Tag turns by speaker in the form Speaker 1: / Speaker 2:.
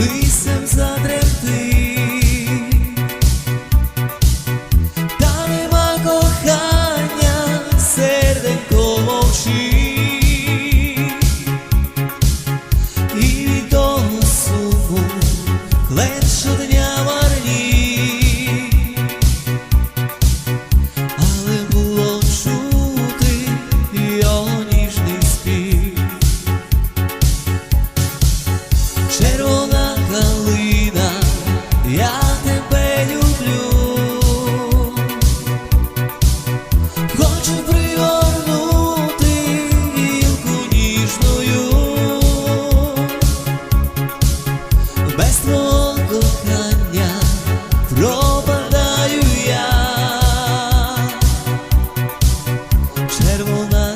Speaker 1: листям задревти, та нема кохання, серденько мовчи, і від того суму клет. без твого кохання пропадаю я червона.